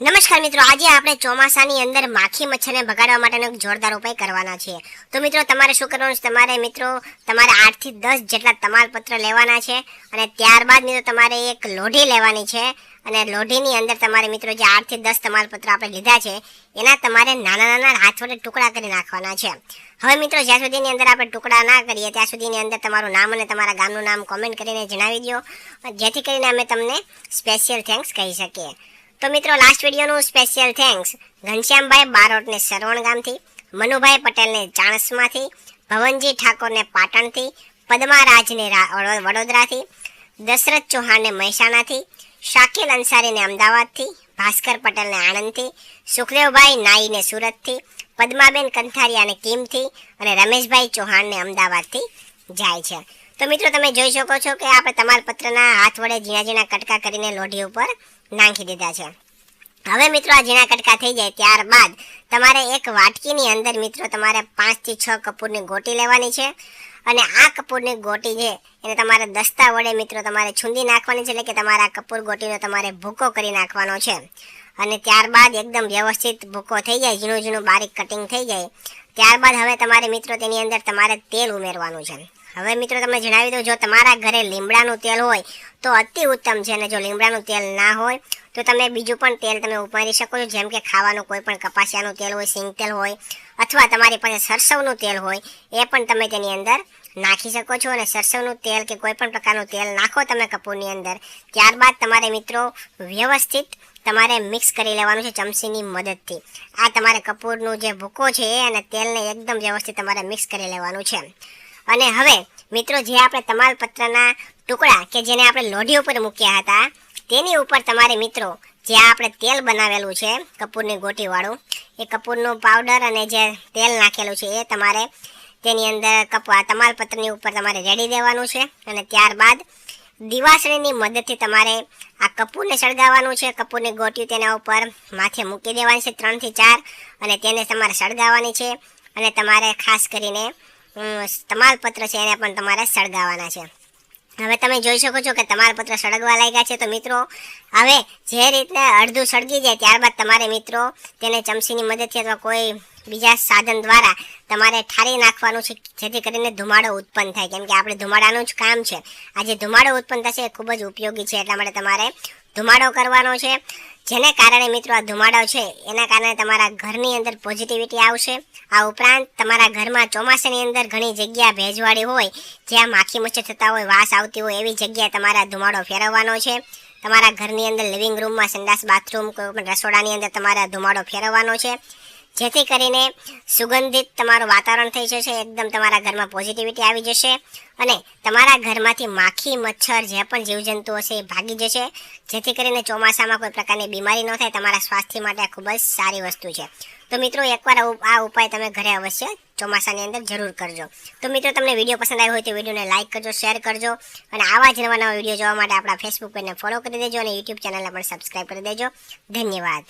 નમસ્કાર મિત્રો, આજે આપણે ચોમાસાની અંદર માખી મચ્છરને ભગાડવા માટેનો એક જોરદાર ઉપાય કરવાના છે તો મિત્રો, તમારે શું કરવાનું છે? તમારે મિત્રો, તમારે આઠથી દસ જેટલા તમાલપત્ર લેવાના છે અને ત્યારબાદ મિત્રો, તમારે એક લોઢી લેવાની છે અને લોઢીની અંદર તમારે મિત્રો, જે આઠથી દસ તમાલપત્ર આપણે લીધા છે, એના તમારે નાના નાના હાથ વડે ટુકડા કરી નાખવાના છે. હવે મિત્રો, જ્યાં સુધીની અંદર આપણે ટુકડા ના કરીએ, ત્યાં સુધીની અંદર તમારું નામ અને તમારા ગામનું નામ કોમેન્ટ કરીને જણાવી દો જેથી કરીને અમે તમને સ્પેશિયલ થેન્ક્સ કહી શકીએ. તો મિત્રો લાસ્ટ વિડીયોનું સ્પેશિયલ થેન્ક્સ ઘનશ્યામભાઈ બારોટને સરવણ ગામથી, મનુભાઈ પટેલને ચાણસમાંથી, ભવનજી ઠાકોરને પાટણથી, પદ્મારાજને રાજને વડોદરાથી, દશરથ ચૌહાણને મહેસાણાથી, શાકિલ અંસારીને અમદાવાદથી, ભાસ્કર પટેલને આણંદથી, સુખદેવભાઈ નાઈને સુરતથી, પદ્માબેન કંથારિયાને કિમથી અને રમેશભાઈ ચૌહાણને અમદાવાદથી જાય છે. તો મિત્રો, તમે જોઈ શકો છો કે આપણે તમાલપત્રના હાથ વડે ઝીણા ઝીણા કટકા કરીને લોઢી ઉપર નાખી દીધા છે. હવે મિત્રો આ ઝીણા કટકા થઈ જાય ત્યારબાદ તમારે એક વાટકીની અંદર મિત્રો તમારે પાંચથી છ કપૂરની ગોટી લેવાની છે. અને આ કપૂરની ગોટી છે એને તમારે દસ્તા વડે મિત્રો તમારે છૂંદી નાખવાની છે એટલે કે તમારા કપૂર ગોટીનો તમારે ભૂકો કરી નાખવાનો છે. અને ત્યારબાદ એકદમ વ્યવસ્થિત ભૂકો થઈ જાય, ઝીણું ઝીણું બારીક કટિંગ થઈ જાય. ત્યારબાદ હવે તમારે મિત્રો તેની અંદર તમારે તેલ ઉમેરવાનું છે. હવે મિત્રો તમે જણાવી દઉં, જો તમારા ઘરે લીમડાનું તેલ હોય, તો અતિ ઉત્તમ છે. અને જો લીમડાનું તેલ ના હોય, તો તમે બીજું પણ તેલ તમે ઉપાડી શકો છો. જેમ કે ખાવાનું કોઈ પણ કપાસિયાનું તેલ હોય, સિંગ તેલ હોય, અથવા તમારી પાસે સરસવનું તેલ હોય, એ પણ તમે તેની અંદર નાખી શકો છો. અને સરસવનું તેલ કે કોઈ પણ પ્રકારનું તેલ નાખો તમે કપૂરની અંદર, ત્યારબાદ તમારે મિત્રો વ્યવસ્થિત તમારે મિક્સ કરી લેવાનું છે ચમચીની મદદથી. આ તમારે કપૂરનું જે ભૂકો છે અને તેલને એકદમ વ્યવસ્થિત તમારે મિક્સ કરી લેવાનું છે. અને હવે, મિત્રો, જે આપણે તમાલપત્રના ટુકડા કે જેને આપણે લોઢી ઉપર મૂક્યા હતા, તેની ઉપર તમારે, મિત્રો, જે આપણે તેલ બનાવેલું છે, કપૂરની ગોટીવાળું, એ કપૂરનું પાવડર અને જે તેલ નાખેલું છે, એ તમારે તેની અંદર કપ તમાલપત્રની ઉપર તમારે રેડી દેવાનું છે અને ત્યારબાદ દિવાસળીની મદદથી તમારે આ કપૂરને સળગાવવાનું છે. કપૂરની ગોટી તેના ઉપર માથે મૂકી દેવાની છે ત્રણથી ચાર અને તેને તમારે સળગાવવાની છે અને તમારે ખાસ કરીને તમાલપત્ર છે એને પણ તમારે સળગાવવાના છે. હવે તમે જોઈ શકો છો કે તમાલપત્ર સળગવા લાગ્યા છે તો મિત્રો, હવે જે રીતે અડધું સળગી જાય ત્યારબાદ તમારે મિત્રો તેને ચમચીની મદદથી અથવા કોઈ બીજા સાધન દ્વારા તમારે ઠારી નાખવાનું છે, જેથી કરીને ધુમાડો ઉત્પન્ન થાય. કેમ કે આપણે ધુમાડાનું જ કામ છે. આ જે ધુમાડો ઉત્પન્ન થશે એ ખૂબ જ ઉપયોગી છે, એટલા માટે તમારે ધુમાડો કરવાનો છે. જેને કારણે મિત્રો આ ધુમાડો છે, એના કારણે તમારા ઘરની અંદર પોઝિટિવિટી આવશે. આ ઉપરાંત તમારા ઘરમાં ચોમાસાની અંદર ઘણી જગ્યા ભેજવાળી હોય, જ્યાં માખી મચ્છર થતા હોય, વાસ આવતી હોય, એવી જગ્યાએ તમારા ધુમાડો ફેરવવાનો છે. તમારા ઘરની અંદર લિવિંગ રૂમમાં સંડાસ બાથરૂમ કોઈ પણ રસોડાની અંદર તમારા ધુમાડો ફેરવવાનો છે. જેથી કરીને સુગંધિત તમારું વાતાવરણ થઈ જશે, એકદમ તમારા ઘરમાં પોઝિટિવિટી આવી જશે અને તમારા ઘરમાંથી માખી, મચ્છર, જે પણ જીવજંતુ હશે એ ભાગી જશે. જેથી કરીને ચોમાસામાં કોઈ પ્રકારની બીમારી ન થાય, તમારા સ્વાસ્થ્ય માટે આ ખૂબ જ સારી વસ્તુ છે. તો મિત્રો, એકવાર આ ઉપ- આ ઉપાય તમે ઘરે અવશ્ય ચોમાસાની અંદર જરૂર કરજો. તો મિત્રો, તમને વીડિયો પસંદ આવ્યો હોય તો વિડીયોને લાઇક કરજો, શેર કરજો અને આવા જ નવા નવા વીડિયો જોવા માટે આપણા ફેસબુક પેજને ફોલો કરી દેજો અને યુટ્યુબ ચેનલને પણ સબસ્ક્રાઈબ કરી દેજો. ધન્યવાદ.